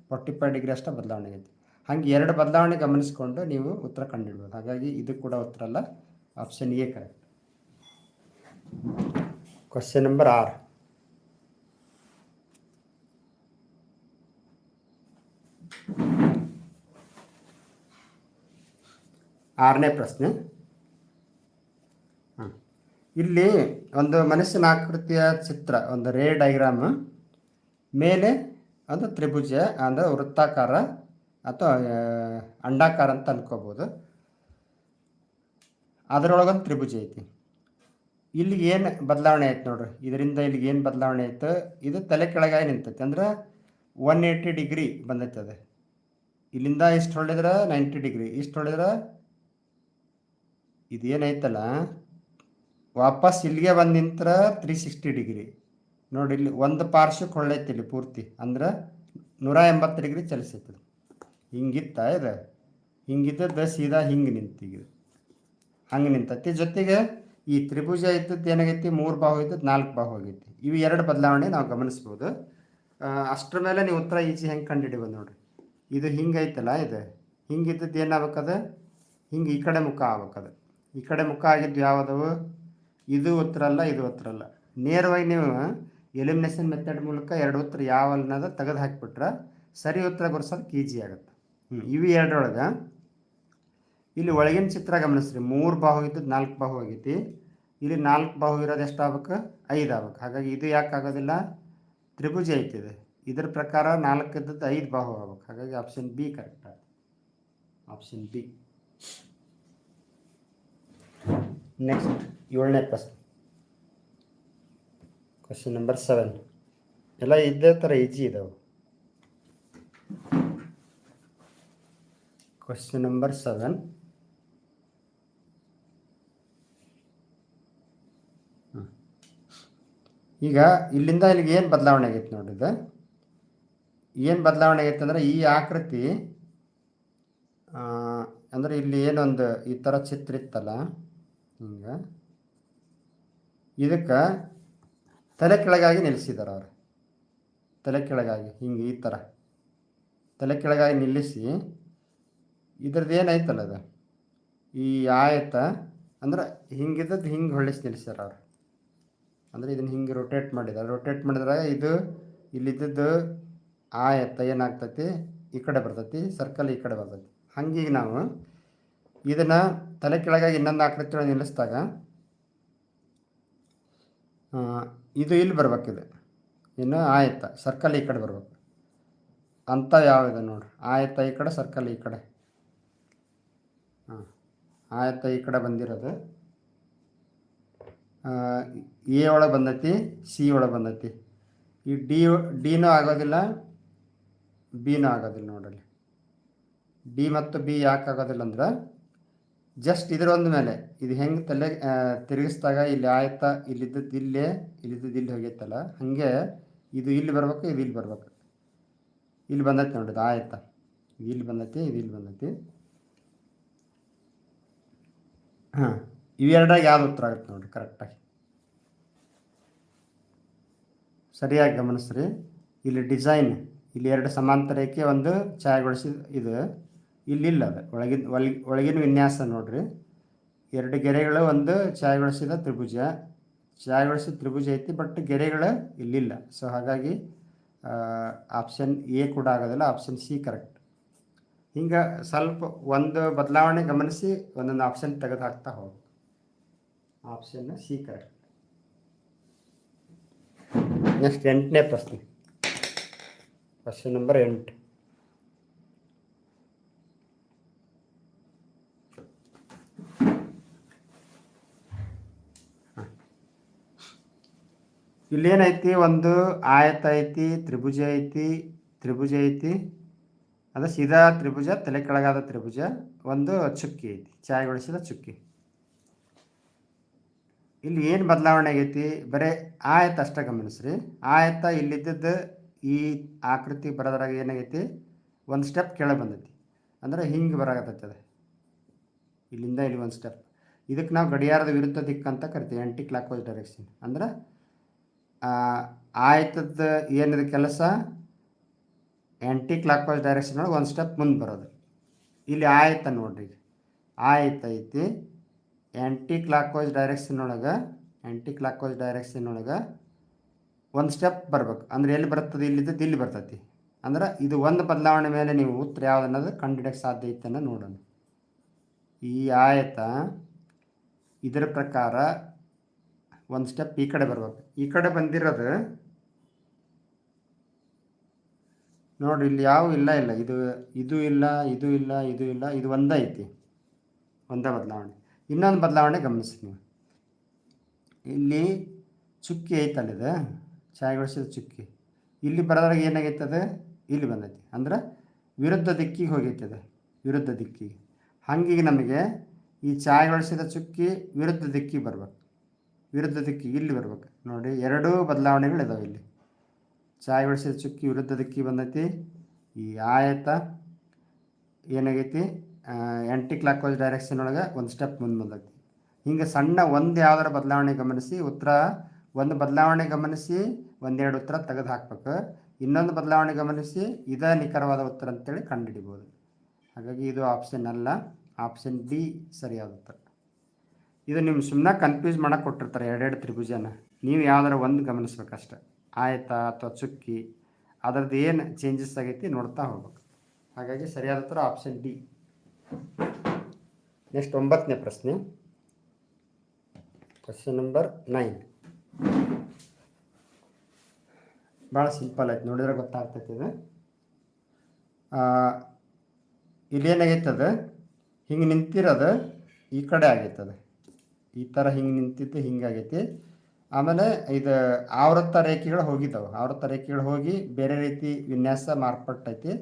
ಫಾರ್ಟಿ ಫೈವ್ ಡಿಗ್ರಿ ಅಷ್ಟೇ ಬದಲಾವಣೆ ಆಗೈತಿ. ಹಾಗೆ ಎರಡು ಬದಲಾವಣೆ ಗಮನಿಸಿಕೊಂಡು ನೀವು ಉತ್ತರ ಕಂಡುಹಿಡ್ಬೋದು. ಹಾಗಾಗಿ ಇದು ಕೂಡ ಉತ್ತರ ಅಲ್ಲ option A correct question number R ಆರನೇ ಪ್ರಶ್ನೆ. ಇಲ್ಲಿ ಒಂದು ಮನುಷ್ಯನ ಆಕೃತಿಯ ಚಿತ್ರ, ಒಂದು ರೇ ಡೈಗ್ರಾಮ್, ಮೇಲೆ ಒಂದು ತ್ರಿಭುಜ, ಅಂದರೆ ವೃತ್ತಾಕಾರ ಅಥವಾ ಅಂಡಾಕಾರ ಅಂತ ಅನ್ಕೋಬೋದು. ಅದರೊಳಗೊಂದು ತ್ರಿಭುಜ ಐತಿ. ಇಲ್ಲಿ ಏನು ಬದಲಾವಣೆ ಆಯ್ತು ನೋಡ್ರಿ. ಇದರಿಂದ ಇಲ್ಲಿಗೆ ಏನು ಬದಲಾವಣೆ ಆಯ್ತು? ಇದು ತಲೆ ಕೆಳಗಾಗಿ ನಿಂತೈತಿ. ಅಂದ್ರೆ ಒನ್ ಏಯ್ಟಿ ಡಿಗ್ರಿ ಬಂದೈತೆ ಅದು ಇಲ್ಲಿಂದ ಇಷ್ಟು ಹೊಳಿದ್ರೆ ನೈಂಟಿ ಡಿಗ್ರಿ. ಇಷ್ಟು ಇದು ಇದೇನೈತಲ್ಲ ವಾಪಸ್ ಇಲ್ಲಿಗೆ ಬಂದು ನಿಂತ್ರ ತ್ರೀ ಸಿಕ್ಸ್ಟಿ ಡಿಗ್ರಿ. ನೋಡಿ, ಇಲ್ಲಿ ಒಂದು ಪಾರ್ಶ್ವಕ್ಕೆ ಹೊಳ್ಳೈತಿ ಇಲ್ಲಿ ಪೂರ್ತಿ. ಅಂದ್ರೆ ನೂರ ಎಂಬತ್ತು ಡಿಗ್ರಿ ಚಲಿಸೈತಿ ಹಿಂಗಿತ್ತ ಇದು? ಹಿಂಗಿದ್ದದ್ದು ಸೀದಾ ಹಿಂಗೆ ನಿಂತಿಗೆ ಹಂಗೆ ನಿಂತೈತಿ. ಜೊತೆಗೆ ಈ ತ್ರಿಭುಜ ಇದ್ದದ್ದು ಏನಾಗೈತಿ? ಮೂರು ಬಾಹು ಇದ್ದದ್ದು ನಾಲ್ಕು ಬಾಹು ಆಗೈತಿ. ಇವು ಎರಡು ಬದಲಾವಣೆ ನಾವು ಗಮನಿಸ್ಬೋದು. ಅಷ್ಟರ ಮೇಲೆ ನೀವು ಉತ್ತರ ಈಜಿ ಹೆಂಗೆ ಕಂಡುಹಿಡಿಬೋದು ನೋಡ್ರಿ. ಇದು ಹಿಂಗೈತಲ್ಲ ಇದು? ಹಿಂಗಿದ್ದದ್ದು ಏನಾಗ್ಬೇಕದ? ಹಿಂಗೆ ಈ ಕಡೆ ಮುಖ ಆಗ್ಬೇಕದು. ಈ ಕಡೆ ಮುಖ ಆಗಿದ್ದು ಯಾವುದವು? ಇದು ಉತ್ತರ ಅಲ್ಲ, ಇದು ಉತ್ತರ ಅಲ್ಲ. ನೇರವಾಗಿ ನೀವು ಎಲಿಮಿನೇಷನ್ ಮೆಥಡ್ ಮೂಲಕ ಎರಡು ಉತ್ತರ ಯಾವ ಅನ್ನೋದು ತೆಗೆದು ಹಾಕಿಬಿಟ್ರೆ ಸರಿ ಉತ್ತರ ಗುರ್ಸೋದಕ್ಕೆ ಈಜಿ ಆಗುತ್ತೆ. ಹ್ಞೂ ಇವು ಎರಡರೊಳಗೆ ಇಲ್ಲಿ ಒಳಗಿನ ಚಿತ್ರ ಗಮನಿಸ್ರಿ. ಮೂರು ಬಾಹು ಇದ್ದದ್ದು ನಾಲ್ಕು ಬಾಹು ಆಗೈತಿ. ಇಲ್ಲಿ ನಾಲ್ಕು ಬಾಹು ಇರೋದು ಎಷ್ಟು ಆಗ್ಬೇಕು? ಐದು ಆಗ್ಬೇಕು. ಹಾಗಾಗಿ ಇದು ಯಾಕೆ ಆಗೋದಿಲ್ಲ? ತ್ರಿಭುಜ ಐತಿದೆ. ಇದ್ರ ಪ್ರಕಾರ ನಾಲ್ಕು ಇದ್ದದ್ದು ಐದು ಬಾಹು ಆಗ್ಬೇಕು. ಹಾಗಾಗಿ option B correct option B next ಏಳನೇ ಪ್ರಶ್ನೆ. ಕ್ವಶನ್ ನಂಬರ್ ಸೆವೆನ್ ಎಲ್ಲ ಇದೇ ಥರ ಈಜಿ ಇದಾವೆ. ಕ್ವಶನ್ ನಂಬರ್ ಸೆವೆನ್ ಈಗ ಇಲ್ಲಿಂದ ಇಲ್ಲಿಗೆ ಏನು ಬದಲಾವಣೆ ಆಗೈತೆ ನೋಡಿದ ಏನು ಬದಲಾವಣೆ ಆಗೈತೆ ಅಂದ್ರೆ ಈ ಆಕೃತಿ ಅಂದರೆ ಇಲ್ಲಿ ಏನೊಂದು ಈ ಥರ ಚಿತ್ರ ಇತ್ತಲ್ಲ ಹಿಂಗೆ. ಇದಕ್ಕೆ ತಲೆ ಕೆಳಗಾಗಿ ನಿಲ್ಲಿಸಿದ್ದಾರೆ ಅವರು. ತಲೆ ಕೆಳಗಾಗಿ, ಹಿಂಗೆ ಈ ಥರ ತಲೆ ಕೆಳಗಾಗಿ ನಿಲ್ಲಿಸಿ ಇದ್ರದ್ದು ಏನಾಯ್ತಲ್ಲ ಅದು? ಈ ಆಯತ ಅಂದ್ರೆ ಹಿಂಗಿದ್ದದ್ದು ಹಿಂಗೆ ಹೊಳ್ಳಿಸಿ ನಿಲ್ಲಿಸ್ಯಾರ ಅವ್ರು. ಅಂದರೆ ಇದನ್ನು ಹಿಂಗೆ ರೊಟೇಟ್ ಮಾಡಿದ್ದಾರೆ. ರೊಟೇಟ್ ಮಾಡಿದ್ರೆ ಇದು ಇಲ್ಲಿದ್ದದ್ದು ಎತ್ತ ಏನಾಗ್ತೈತಿ? ಈ ಕಡೆ ಬರ್ತೈತಿ ಸರ್ಕಲ್ ಈ ಕಡೆ ಬರ್ತೈತಿ. ಹಂಗೀಗ ನಾವು ಇದನ್ನು ತಲೆ ಕೆಳಗಾಗಿ ಇನ್ನೊಂದು ಆಕೃತಿ ಒಳಗೆ ನಿಲ್ಲಿಸಿದಾಗ ಆ, ಇದು ಇಲ್ಲಿ ಬರ್ಬೇಕಿದೆ. ಇನ್ನು ಆಯತ್ತ ಸರ್ಕಲ್ ಈ ಕಡೆ ಬರ್ಬೇಕು. ಅಂತ ಯಾವಿದೆ ನೋಡ್ರಿ. ಆಯತ್ತ ಈ ಕಡೆ ಸರ್ಕಲ್ ಈ ಕಡೆ. ಹಾಂ ಆಯತ್ತ ಈ ಕಡೆ ಬಂದಿರೋದು. ಎ ಒಳಗೆ ಬಂದೈತಿ, ಸಿ ಒಳಗೆ ಬಂದೈತಿ. ಈ ಡಿ, ಡಿನೂ ಆಗೋದಿಲ್ಲ, ಬಿನೂ ಆಗೋದಿಲ್ಲ ನೋಡ್ರಿ. ಡಿ ಮತ್ತು ಬಿ ಯಾಕೆ ಆಗೋದಿಲ್ಲ ಅಂದ್ರೆ ಜಸ್ಟ್ ಇದರೊಂದು ಮೇಲೆ, ಇದು ಹೆಂಗೆ ತಲೆ ತಿರುಗಿಸ್ದಾಗ ಇಲ್ಲಿ ಆಯ್ತಾ ಇಲ್ಲಿದ್ದದ್ದು ಇಲ್ಲೇ, ಇಲ್ಲಿದ್ದದ್ದು ಇಲ್ಲಿ ಹೋಗೈತಲ್ಲ, ಹಾಗೆ ಇದು ಇಲ್ಲಿ ಬರ್ಬೇಕು, ಇದು ಇಲ್ಲಿ ಬರ್ಬೇಕು. ಇಲ್ಲಿ ಬಂದೈತಿ ನೋಡಿದ ಆಯ್ತಾ. ಇದು ಇಲ್ಲಿ ಬಂದೈತಿ, ಇದು ಇಲ್ಲಿ ಬಂದೈತಿ. ಹಾಂ. ಇವೆರಡಾಗ ಯಾವ್ದು ಉತ್ತರ ಆಗುತ್ತೆ ನೋಡ್ರಿ ಕರೆಕ್ಟಾಗಿ ಸರಿಯಾಗಿ ಗಮನಿಸ್ರಿ. ಇಲ್ಲಿ ಡಿಸೈನ್ ಇಲ್ಲಿ ಎರಡು ಸಮಾಂತರ ರೇಖೆ ಒಂದು ಛಾಯಗೊಳಿಸಿದ ಇದು. ಇಲ್ಲಿಲ್ಲ ಅದು. ಒಳಗಿನ, ಒಳಗಿ, ಒಳಗಿನ ವಿನ್ಯಾಸ ನೋಡ್ರಿ. ಎರಡು ಗೆರೆಗಳು ಒಂದು ಛಾಯಗೊಳಿಸಿದ ತ್ರಿಭುಜ. ಛಾಯಗೊಳಿಸಿದ ತ್ರಿಭುಜ ಐತಿ, ಬಟ್ ಗೆರೆಗಳು ಇಲ್ಲಿಲ್ಲ. ಸೊ ಹಾಗಾಗಿ ಆಪ್ಷನ್ ಎ ಕೂಡ ಆಗೋದಿಲ್ಲ. ಆಪ್ಷನ್ ಸಿ ಕರೆಕ್ಟ್ ಹಿಂಗೆ ಸ್ವಲ್ಪ ಒಂದು ಬದಲಾವಣೆ ಗಮನಿಸಿ ಒಂದೊಂದು ಆಪ್ಷನ್ ತೆಗೆದು ಹಾಕ್ತಾ ಹೋಗಿ ಆಪ್ಷನ್ ಸಿ ಕರೆಕ್ಟ್ ನೆಕ್ಸ್ಟ್ ಎಂಟನೇ ಪ್ರಶ್ನೆ. ಕ್ವಶನ್ ನಂಬರ್ ಎಂಟು. ಇಲ್ಲೇನೈತಿ ಒಂದು ಆಯತ ಐತಿ, ತ್ರಿಭುಜ ಐತಿ ತ್ರಿಭುಜ ಐತಿ, ಅದು ಸೀದಾ ತ್ರಿಭುಜ, ತಲೆ ಕೆಳಗಾದ ತ್ರಿಭುಜ, ಒಂದು ಚುಕ್ಕಿ ಐತಿ, ಛಾಯೆಗೊಳಿಸಿದ ಚುಕ್ಕಿ. ಇಲ್ಲಿ ಏನು ಬದಲಾವಣೆ ಆಗೈತಿ? ಬರೇ ಆಯತ ಅಷ್ಟೇ ಗಮನಿಸ್ರಿ. ಆಯತ ಇಲ್ಲಿದ್ದದ್ದು ಈ ಆಕೃತಿ ಬರೋದ್ರಾಗ ಏನಾಗೈತಿ? ಒಂದು ಸ್ಟೆಪ್ ಕೆಳಗೆ ಬಂದೈತಿ. ಅಂದ್ರೆ ಹಿಂಗೆ ಬರಕತ್ತದೆ ಇಲ್ಲಿಂದ ಇಲ್ಲಿ ಒಂದು ಸ್ಟೆಪ್ ಇದಕ್ಕೆ ನಾವು ಗಡಿಯಾರದ ವಿರುದ್ಧ ದಿಕ್ಕಂತ ಕರಿತೀವಿ. ಆ್ಯಂಟಿ ಕ್ಲಾಕ್ ವೈಸ್ ಡೈರೆಕ್ಷನ್ ಅಂದ್ರೆ ಆಯತದ ಏನಿದೆ ಕೆಲಸ? ಆ್ಯಂಟಿ ಕ್ಲಾಕ್ ವೈಸ್ ಡೈರೆಕ್ಷನ್ ಒಳಗೆ ಒಂದು ಸ್ಟೆಪ್ ಮುಂದೆ ಬರೋದು. ಇಲ್ಲಿ ಆಯತ ನೋಡ್ರಿ ಆಯತ ಐತಿ. ಆ್ಯಂಟಿ ಕ್ಲಾಕ್ ವೈಸ್ ಡೈರೆಕ್ಷನ್ ಒಳಗೆ ಆ್ಯಂಟಿ ಕ್ಲಾಕ್ ವೈಸ್ ಡೈರೆಕ್ಷನ್ ಒಳಗೆ ಒಂದು ಸ್ಟೆಪ್ ಬರ್ಬೇಕು. ಅಂದರೆ ಎಲ್ಲಿ ಬರ್ತದೆ, ಇಲ್ಲಿದ್ದು ಇಲ್ಲಿ ಬರ್ತೈತಿ. ಅಂದ್ರೆ ಇದು ಒಂದು ಬದಲಾವಣೆ ಮೇಲೆ ನೀವು ಉತ್ತರ ಯಾವ್ದು ಅನ್ನೋದು ಕಂಡುಹಿಡಿಯೋಕ್ಕೆ ಸಾಧ್ಯ ಐತೆ ಅನ್ನೋ ನೋಡೋಣ. ಈ ಆಯತ ಇದರ ಪ್ರಕಾರ ಒಂದು ಸ್ಟೆಪ್ ಈ ಕಡೆ ಬರ್ಬೇಕು. ಈ ಕಡೆ ಬಂದಿರೋದು ನೋಡಿ ಇಲ್ಲಿ ಯಾವ ಇಲ್ಲ ಇಲ್ಲ. ಇದು ಇದು ಇಲ್ಲ ಇದು ಇಲ್ಲ ಇದು ಇಲ್ಲ, ಇದು ಒಂದೇ ಐತಿ. ಒಂದೇ ಬದಲಾವಣೆ. ಇನ್ನೊಂದು ಬದಲಾವಣೆ ಗಮನಿಸಿ ನೀವು ಇಲ್ಲಿ ಚುಕ್ಕಿ ಐತಲ್ಲ ಇದು ಛಾಯೆಗೊಳಿಸಿದ ಚುಕ್ಕಿ. ಇಲ್ಲಿ ಬರೋದ್ರಾಗ ಏನಾಗೈತದೆ? ಇಲ್ಲಿ ಬಂದೈತಿ. ಅಂದ್ರೆ ವಿರುದ್ಧ ದಿಕ್ಕಿಗೆ ಹೋಗೈತದೆ. ವಿರುದ್ಧ ದಿಕ್ಕಿಗೆ. ಹಂಗಿಗೆ ನಮಗೆ ಈ ಛಾಯೆಗೊಳಿಸಿದ ಚುಕ್ಕಿ ವಿರುದ್ಧ ದಿಕ್ಕಿಗೆ ಬರ್ಬೇಕು. ವಿರುದ್ಧ ದಿಕ್ಕಿಗೆ ಇಲ್ಲಿ ಬರ್ಬೇಕು. ನೋಡಿ, ಎರಡೂ ಬದಲಾವಣೆಗಳು ಇದಾವೆ ಇಲ್ಲಿ. ಛಾಯೆಗೊಳಿಸಿದ ಚುಕ್ಕಿ ವಿರುದ್ಧ ದಿಕ್ಕಿಗೆ ಬಂದೈತಿ. ಈ ಆಯತ ಏನಾಗೈತಿ? ಆ್ಯಂಟಿ ಕ್ಲಾಕ್ ವೈಸ್ ಡೈರೆಕ್ಷನ್ ಒಳಗೆ ಒಂದು ಸ್ಟೆಪ್ ಮುಂದೆ ಬಂದೈತಿ. ಹಿಂಗೆ ಸಣ್ಣ ಒಂದು ಯಾವ್ದಾರ ಬದಲಾವಣೆ ಗಮನಿಸಿ, ಉತ್ತರ ಒಂದು ಬದಲಾವಣೆ ಗಮನಿಸಿ, ಒಂದೆರಡು ಉತ್ತರ ತೆಗೆದು ಹಾಕ್ಬೇಕು. ಇನ್ನೊಂದು ಬದಲಾವಣೆ ಗಮನಿಸಿ, ಇದೇ ನಿಖರವಾದ ಉತ್ತರ ಅಂತೇಳಿ ಕಂಡುಹಿಡಿಬೋದು. ಹಾಗಾಗಿ ಇದು ಆಪ್ಷನ್ ಅಲ್ಲ ಆಪ್ಷನ್ ಡಿ ಸರಿಯಾದ ಉತ್ತರ. ಇದು ನಿಮ್ಮ ಸುಮ್ಮನೆ ಕನ್ಫ್ಯೂಸ್ ಮಾಡಕ್ಕೆ ಕೊಟ್ಟಿರ್ತಾರೆ ಎರಡೆರಡು ತ್ರಿಭುಜನ. ನೀವು ಯಾವ್ದಾರ ಒಂದು ಗಮನಿಸ್ಬೇಕಷ್ಟೆ. ಆಯತ ಅಥವಾ ಚುಕ್ಕಿ, ಅದರದ್ದು ಏನು ಚೇಂಜಸ್ ಆಗೈತಿ ನೋಡ್ತಾ ಹೋಗ್ಬೇಕು. ಹಾಗಾಗಿ ಸರಿಯಾದ ಉತ್ತರ ಆಪ್ಷನ್ ಡಿ ನೆಕ್ಸ್ಟ್ ಒಂಬತ್ತನೇ ಪ್ರಶ್ನೆ. Question number nine. ಭಾಳ ಸಿಂಪಲ್ ಆಯ್ತು ನೋಡಿದ್ರೆ ಗೊತ್ತಾಗ್ತೈತೆ ಇದು ಆ, ಇಲ್ಲೇನಾಗೈತದ ಹಿಂಗೆ ನಿಂತಿರೋದು ಈ ಕಡೆ ಆಗೈತದ. ಈ ಥರ ಹಿಂಗೆ ನಿಂತಿದ್ದು ಹಿಂಗಾಗೈತಿ ಆಮೇಲೆ ಇದು ಆವೃತ್ತ ರೇಖೆಗಳು ಹೋಗಿದ್ದಾವೆ. ಆವೃತ್ತ ರೇಖೆಗಳು ಹೋಗಿ ಬೇರೆ ರೀತಿ ವಿನ್ಯಾಸ ಮಾರ್ಪಟ್ಟೈತಿ.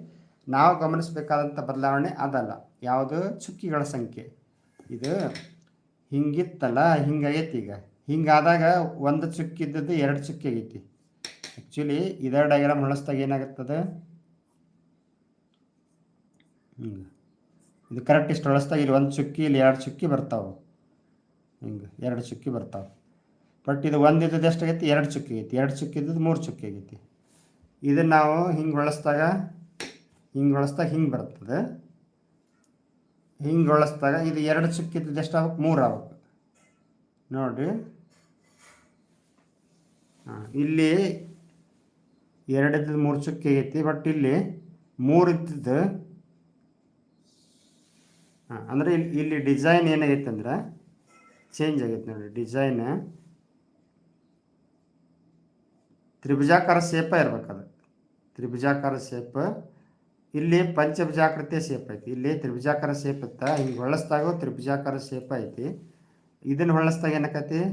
ನಾವು ಗಮನಿಸಬೇಕಾದಂಥ ಬದಲಾವಣೆ ಅದಲ್ಲ. ಯಾವುದು? ಚುಕ್ಕಿಗಳ ಸಂಖ್ಯೆ. ಇದು ಹಿಂಗಿತ್ತಲ್ಲ ಹಿಂಗಾಗೈತಿ ಈಗ. ಹಿಂಗಾದಾಗ ಒಂದು ಚುಕ್ಕಿ ಇದ್ದದ್ದು ಎರಡು ಚುಕ್ಕಿ ಆಗೈತಿ. ಆ್ಯಕ್ಚುಲಿ ಇದರ ಡಯಾಗ್ರಾಮ್ ಹೊಳಸ್ದಾಗ ಏನಾಗುತ್ತದೆ? ಹಿಂಗೆ. ಇದು ಕರೆಕ್ಟ್ ಇಷ್ಟು ಹೊಳಸ್ದಾಗ ಇಲ್ಲಿ ಒಂದು ಚುಕ್ಕಿ, ಇಲ್ಲಿ ಎರಡು ಚುಕ್ಕಿ ಬರ್ತಾವೆ. ಹಿಂಗೆ, ಎರಡು ಚುಕ್ಕಿ ಬರ್ತಾವೆ. ಬಟ್ ಇದು ಒಂದು ಇದ್ದದ್ದು ಎಷ್ಟಾಗೈತಿ ಎರಡು ಚುಕ್ಕಿ ಆಗೈತಿ. ಎರಡು ಚುಕ್ಕಿ ಇದ್ದದ್ದು ಮೂರು ಚುಕ್ಕಿ ಆಗೈತಿ. ಇದನ್ನು ನಾವು ಹಿಂಗೆ ಹೊಳಸ್ದಾಗ ಹಿಂಗೆ ಹೊಳಸ್ದಾಗ ಹಿಂಗೆ ಬರ್ತದೆ. ಹಿಂಗೆ ಹೊಳಸ್ದಾಗ ಇದು ಎರಡು ಚುಕ್ಕಿ ಇದ್ದದ್ದು ಎಷ್ಟು ಆಗ್ಬೇಕು ಮೂರು ಆಗ್ಬೇಕು ನೋಡಿರಿ ಹಾಂ, ಇಲ್ಲಿ ಎರಡಿದ್ದು ಮೂರು ಚುಕ್ಕಿ ಆಗೈತಿ ಬಟ್ ಇಲ್ಲಿ ಮೂರು ಇದ್ದಿದ್ದು, ಹಾಂ, ಅಂದರೆ ಇಲ್ಲಿ ಇಲ್ಲಿ ಡಿಸೈನ್ ಏನಾಗೈತೆ ಅಂದ್ರೆ ಚೇಂಜ್ ಆಗೈತೆ ನೋಡಿ, ಡಿಸೈನ್. ತ್ರಿಭುಜಾಕಾರ ಶೇಪ ಅದು. ತ್ರಿಭುಜಾಕಾರ ಶೇಪ್ ಇಲ್ಲಿ ಪಂಚಭುಜಾಕೃತಿಯ ಶೇಪ್ ಐತಿ. ಇಲ್ಲಿ ತ್ರಿಭುಜಾಕಾರ ಶೇಪ್ ಇತ್ತ ಹಿಂಗೆ ಹೊಳಸ್ದಾಗ ತ್ರಿಭುಜಾಕಾರ ಶೇಪ್ ಐತಿ. ಇದನ್ನು ಹೊಳಸ್ದಾಗ ಏನಕತಿ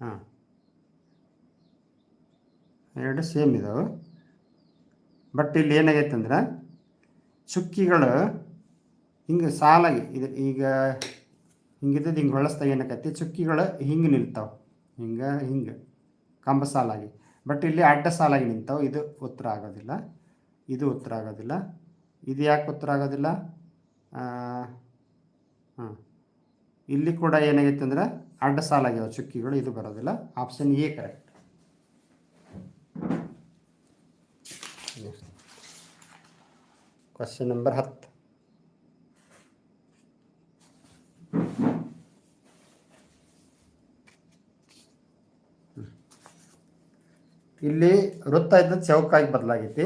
ಹಾಂ. ಎರಡು ಸೇಮ್ ಇದಾವೆ. ಬಟ್ ಇಲ್ಲಿ ಏನಾಗೈತೆ ಅಂದ್ರೆ, ಚುಕ್ಕಿಗಳು ಹಿಂಗೆ ಸಾಲಾಗಿ, ಇದು ಈಗ ಹಿಂಗಿದ್ದು ಹಿಂಗೆ ಹೊಳಸ್ದಾಗ ಏನಕತಿ ಚುಕ್ಕಿಗಳು ಹಿಂಗೆ ನಿಲ್ತಾವೆ. ಹಿಂಗೆ ಹಿಂಗೆ ಕಂಬ ಸಾಲಾಗಿ ಬಟ್ ಇಲ್ಲಿ ಅಡ್ಡ ಸಾಲಾಗಿ ನಿಂತವು. ಇದು ಉತ್ತರ ಆಗೋದಿಲ್ಲ. ಇದು ಉತ್ತರ ಆಗೋದಿಲ್ಲ. ಇದು ಯಾಕೆ ಉತ್ತರ ಆಗೋದಿಲ್ಲ? ಹಾಂ ಇಲ್ಲಿ ಕೂಡ ಏನಾಗೈತೆ ಅಂದ್ರೆ ಅಡ್ಡ ಸಾಲಾಗ್ಯಾವ ಚುಕ್ಕಿಗಳು, ಇದು ಬರೋದಿಲ್ಲ. Option A correct question number ಹತ್ತು. ಇಲ್ಲಿ ವೃತ್ತ ಇದ್ದ ಚೌಕಾಗಿ ಬದಲಾಗೈತಿ.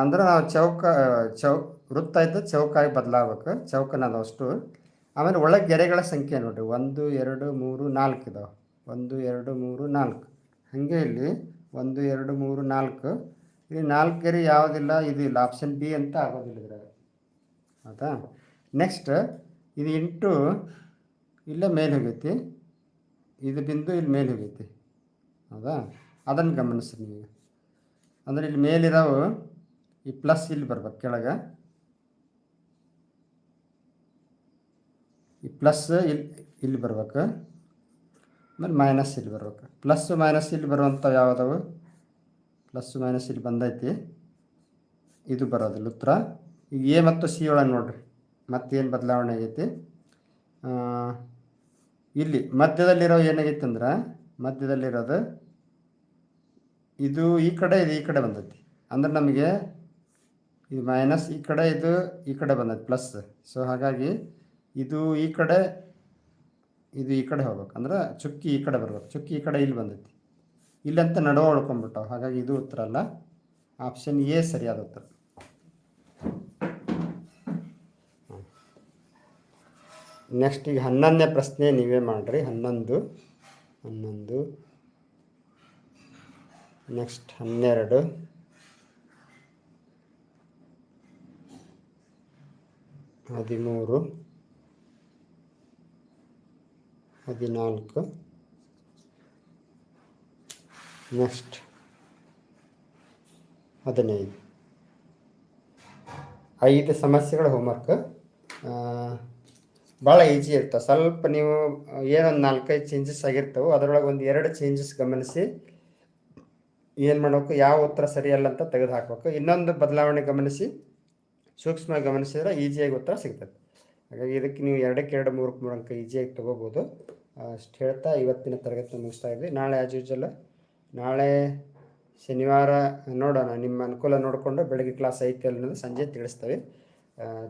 ಅಂದ್ರೆ ನಾವು ಚೌಕ, ಚೌ, ವೃತ್ತ ಇದ್ದ ಚೌಕಾಗಿ ಬದಲಾಗಬೇಕು. ಅದಾವ ಅಷ್ಟು. ಆಮೇಲೆ ಒಳಗೆ ಗೆರೆಗಳ ಸಂಖ್ಯೆ ನೋಡಿರಿ. ಒಂದು, ಎರಡು, ಮೂರು, ನಾಲ್ಕು ಇದಾವೆ. ಒಂದು, ಎರಡು, ಮೂರು, ನಾಲ್ಕು. ಹಾಗೆ ಇಲ್ಲಿ ಒಂದು, ಎರಡು, ಮೂರು, ನಾಲ್ಕು. ಇಲ್ಲಿ ನಾಲ್ಕು ಗೆರೆ ಯಾವುದಿಲ್ಲ, ಇದು ಇಲ್ಲ. ಆಪ್ಷನ್ ಬಿ ಅಂತ ಆಗೋದಿಲ್ಲ ಇದ್ರಾಗ. ಹೌದಾ ನೆಕ್ಸ್ಟ್ ಇದು ಇಂಟು ಇಲ್ಲೇ ಮೇಲೆ ಹೋಗೈತಿ. ಇದು ಬಿಂದು ಇಲ್ಲಿ ಮೇಲೆ ಹೋಗೈತಿ. ಹೌದಾ? ಅದನ್ನು ಗಮನಿಸಿ ನೀವು. ಅಂದರೆ ಇಲ್ಲಿ ಮೇಲಿರೋ ಈ ಪ್ಲಸ್ ಇಲ್ಲಿ ಬರ್ಬೇಕು ಕೆಳಗೆ. ಈ ಪ್ಲಸ್ ಇಲ್ಲಿ ಇಲ್ಲಿ ಬರ್ಬೇಕು. ಆಮೇಲೆ ಮೈನಸ್ ಇಲ್ಲಿ ಬರ್ಬೇಕು. ಪ್ಲಸ್ ಮೈನಸ್ ಇಲ್ಲಿ ಬರುವಂಥವು ಯಾವುದವು? ಪ್ಲಸ್ ಮೈನಸ್ ಇಲ್ಲಿ ಬಂದೈತಿ. ಇದು ಬರೋದಿಲ್ಲ ಉತ್ತರ. ಈಗ ಎ ಮತ್ತು ಸಿ ಒಳಗೆ ನೋಡ್ರಿ. ಮತ್ತೇನು ಬದಲಾವಣೆ ಆಗೈತಿ? ಇಲ್ಲಿ ಮಧ್ಯದಲ್ಲಿರೋ ಏನಾಗೈತೆ ಅಂದ್ರೆ ಮಧ್ಯದಲ್ಲಿರೋದು ಇದು ಈ ಕಡೆ, ಇದು ಈ ಕಡೆ ಬಂದೈತಿ. ಅಂದ್ರೆ ನಮಗೆ ಇದು ಮೈನಸ್ ಈ ಕಡೆ, ಇದು ಈ ಕಡೆ ಬಂದೈತಿ ಪ್ಲಸ್ ಸೊ ಹಾಗಾಗಿ ಇದು ಈ ಕಡೆ, ಇದು ಈ ಕಡೆ ಹೋಗ್ಬೇಕು. ಅಂದ್ರೆ ಚುಕ್ಕಿ ಈ ಕಡೆ ಬರ್ಬೇಕು. ಚುಕ್ಕಿ ಈ ಕಡೆ ಇಲ್ಲಿ ಬಂದೈತಿ. ಇಲ್ಲಂತ ನಡುವೆ ಉಳ್ಕೊಂಡ್ಬಿಟ್ಟಾವ. ಹಾಗಾಗಿ ಇದು ಉತ್ತರ ಅಲ್ಲ. ಆಪ್ಷನ್ ಎ ಸರಿಯಾದ ಉತ್ತರ. ನೆಕ್ಸ್ಟ್ ಈಗ ಹನ್ನೊಂದನೇ ಪ್ರಶ್ನೆ ನೀವೇ ಮಾಡಿರಿ. ಹನ್ನೊಂದು. ಹನ್ನೊಂದು ನೆಕ್ಸ್ಟ್ ಹನ್ನೆರಡು ಹದಿಮೂರು ಹದಿನಾಲ್ಕು ನೆಕ್ಸ್ಟ್ ಹದಿನೈದು. ಐದು ಸಮಸ್ಯೆಗಳ ಹೋಮ್ವರ್ಕ್ ಭಾಳ ಈಜಿ ಇರ್ತವೆ ಸ್ವಲ್ಪ ನೀವು, ಏನೊಂದು ನಾಲ್ಕೈದು ಚೇಂಜಸ್ ಆಗಿರ್ತವೆ, ಅದರೊಳಗೆ ಒಂದು ಎರಡು ಚೇಂಜಸ್ ಗಮನಿಸಿ ಏನು ಮಾಡಬೇಕು, ಯಾವ ಉತ್ತರ ಸರಿಯಲ್ಲ ಅಂತ ತೆಗೆದು ಹಾಕಬೇಕು ಇನ್ನೊಂದು ಬದಲಾವಣೆ ಗಮನಿಸಿ, ಸೂಕ್ಷ್ಮ ಗಮನಿಸಿದ್ರೆ ಈಸಿಯಾಗಿ ಉತ್ತರ ಸಿಗ್ತದೆ. ಹಾಗಾಗಿ ಇದಕ್ಕೆ ನೀವು ಎರಡಕ್ಕೆ ಎರಡು, ಮೂರಕ್ಕೆ ಮೂರು ಅಂಕ ಈಸಿಯಾಗಿ ತೊಗೋಬೋದು. ಅಷ್ಟು ಹೇಳ್ತಾ ಇವತ್ತಿನ ತರಗತಿ ಮುಗಿಸ್ತಾ ಇದ್ವಿ. ನಾಳೆ ಆ್ಯಸ್ ಯೂಶಲ್ ನಾಳೆ ಶನಿವಾರ ನೋಡೋಣ. ನಿಮ್ಮ ಅನುಕೂಲ ನೋಡಿಕೊಂಡು ಬೆಳಗ್ಗೆ ಕ್ಲಾಸ್ ಐತೆ ಅನ್ನೋದು ಸಂಜೆ ತಿಳಿಸ್ತೇವೆ.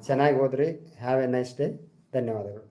ಚೆನ್ನಾಗಿ ಓದ್ರಿ. ಹ್ಯಾವ್ ಎ ನೈಸ್ ಡೇ ಧನ್ಯವಾದಗಳು